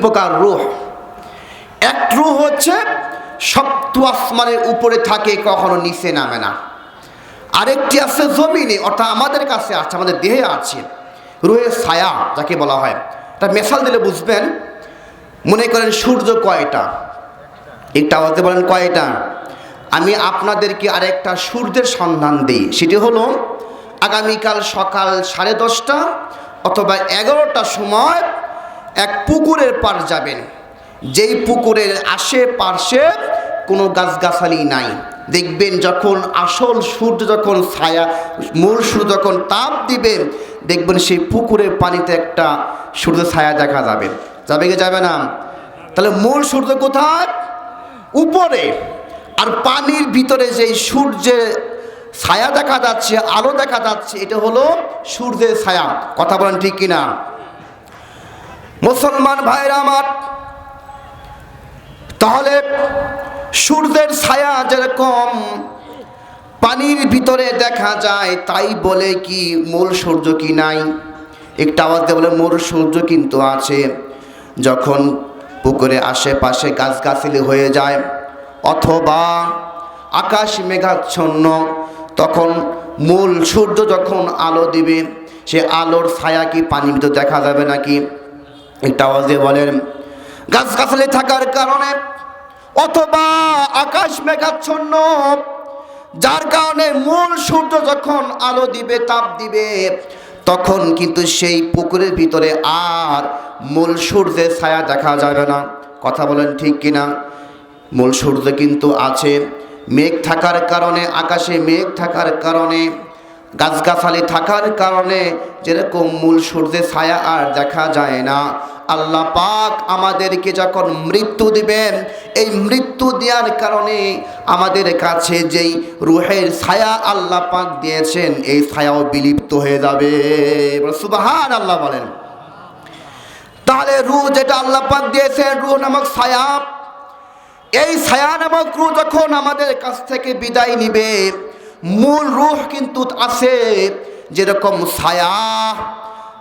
প্রকার রুহ। এক রুহ হচ্ছে সপ্ত আসমানের উপরে থাকে, কখনো নিচে নামে না। আরেকটি আছে জমিনে, অর্থাৎ আমাদের কাছে আছে, আমাদের দেহে আছে। রুহের ছায়া, যাকে বলা হয়। তা মেশাল দিলে বুঝবেন, মনে করেন সূর্য কয়টা? একটা আওয়াজে বলেন কয়টা? আমি আপনাদেরকে আরেকটা সূর্যের সন্ধান দিই। সেটি হলো, আগামীকাল সকাল সাড়ে দশটা অথবা এগারোটার সময় এক পুকুরের পার যাবেন। যেই পুকুরের আশেপাশে কোনো গাছগাছালি নাই। দেখবেন যখন আসল সূর্য যখন ছায়া, মূল সূর্য যখন তাপ দিবে, দেখবেন সেই পুকুরের পানিতে একটা সূর্য ছায়া দেখা যাবে। যাবে কি যাবে না? তাহলে মূল সূর্য কোথায়? উপরে। আর পানির ভিতরে যেই সূর্যের ছায়া দেখা যাচ্ছে, আলো দেখা যাচ্ছে, এটা হলো সূর্যের ছায়া। কথা বলেন ঠিক কিনা? মুসলমান ভাইরা আমার, তাহলে সূর্যের ছায়া যেরকম পানির ভিতরে দেখা যায়, তাই বলে কি মূল সূর্য কি নাই? একটা আওয়াজ দিয়ে বলে, মূল সূর্য কিন্তু আছে। যখন পুকুরে আশেপাশে গাছগাছালি হয়ে যায়, অথবা আকাশ মেঘাচ্ছন্ন, তখন মূল সূর্য যখন আলো দিবে, সে আলোর ছায়া কি পানির ভিতরে দেখা যাবে নাকি? একটা আওয়াজ দিয়ে বলেন, গাছগাছালি থাকার কারণে অথবা আকাশ মেঘাচ্ছন্ন, যার কারণে মূল সূর্য যখন আলো দিবে, তাপ দিবে, তখন কিন্তু সেই পুকুরের ভিতরে আর মূল সূর্যের ছায়া দেখা যাবে না। কথা বলেন ঠিক কিনা মূল সূর্য কিন্তু আছে, মেঘ থাকার কারণে, আকাশে মেঘ থাকার কারণে গাছগাছালি থাকার কারণে যেরকম মূল সূর্যের ছায়া আর দেখা যায় না, আল্লাহ পাক আমাদেরকে যখন মৃত্যু দিবেন, এই মৃত্যু দেওয়ার কারণে আমাদের কাছে যেই রুহের ছায়া আল্লাহ পাক দিয়েছেন, এই ছায়াও বিলুপ্ত হয়ে যাবে। সুবাহান আল্লাহ বলেন। তাহলে রুহ যেটা আল্লাহ পাক দিয়েছেন, রুহ নামক ছায়া, এই ছায়া নামক রু যখন আমাদের কাছ থেকে বিদায় নিবে মূল রুহ কিন্তু আছে যেরকম ছায়া,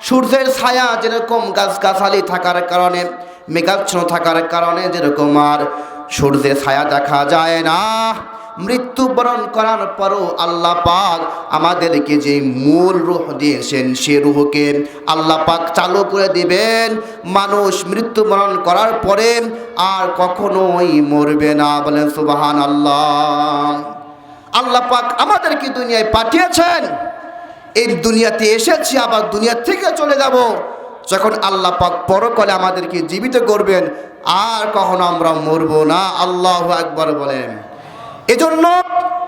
সূর্যের ছায়া যেরকম গাছগাছালি থাকার কারণে, মেঘাচ্ছন্ন থাকার কারণে যেরকম, আর সূর্যের ছায়া দেখা যায় না। মৃত্যুবরণ করার পরও আল্লাহ পাক আমাদেরকে যে মূল রুহ দিয়েছেন, সে রুহকে আল্লাহ পাক চালু করে দিবেন। মানুষ মৃত্যুবরণ করার পরে আর কখনোই মরবে না, বলেন সুবাহান আল্লাহ আল্লাহ পাক আমাদেরকে দুনিয়ায় পাঠিয়েছেন। এই দুনিয়াতে এসেছি, আবার দুনিয়া থেকে চলে যাব। যখন আল্লাহ পাক পরকালে আমাদেরকে জীবিত করবেন, আর কখনো আমরা মরবো না। আল্লাহ একবার বলেন। এজন্য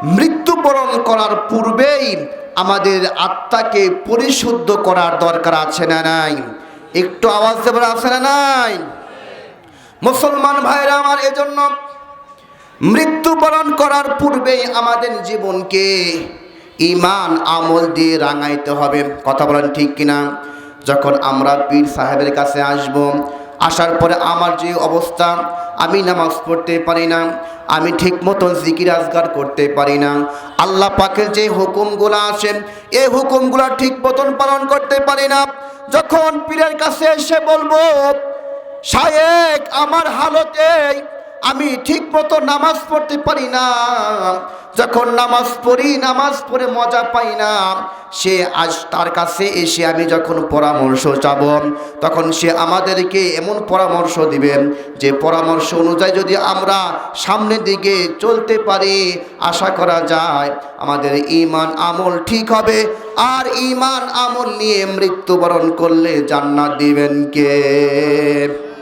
মৃত্যুবরণ করার পূর্বেই আমাদের আত্মাকে পরিশুদ্ধ করার দরকার আছে না নাই? একটু আওয়াজ দেবার আছে না নাই? মুসলমান ভাইরা আমার এজন্য মৃত্যুবরণ করার পূর্বেই আমাদের জীবনকে ইমান আমল দিয়ে রাঙাইতে হবে। কথা বলেন ঠিক কিনা? যখন আমরা পীর সাহেবের কাছে আসব, আসার পরে আমার যে অবস্থা, আমি নামাজ পড়তে পারি না, আমি ঠিক মতো জিকির আজগার করতে পারি না। আল্লাহ পাকের যে হুকুমগুলো আছে, এই হুকুমগুলো ঠিক মতন পালন করতে পারি না। যখন পীরের কাছে এসে বলব, শায়েক, আমার হালতে আমি ঠিক মতো নামাজ পড়তে পারি না। যখন নামাজ পড়ি, নামাজ পড়ে মজা পাই না। সে আজ তার কাছে এসে আমি যখন পরামর্শ চাব, তখন সে আমাদেরকে এমন পরামর্শ দিবেন যে, পরামর্শ অনুযায়ী যদি আমরা সামনের দিকে চলতে পারি, আশা করা যায় আমাদের ইমান আমল ঠিক হবে। আর ইমান আমল নিয়ে মৃত্যুবরণ করলে জান্নাত দিবেন কে?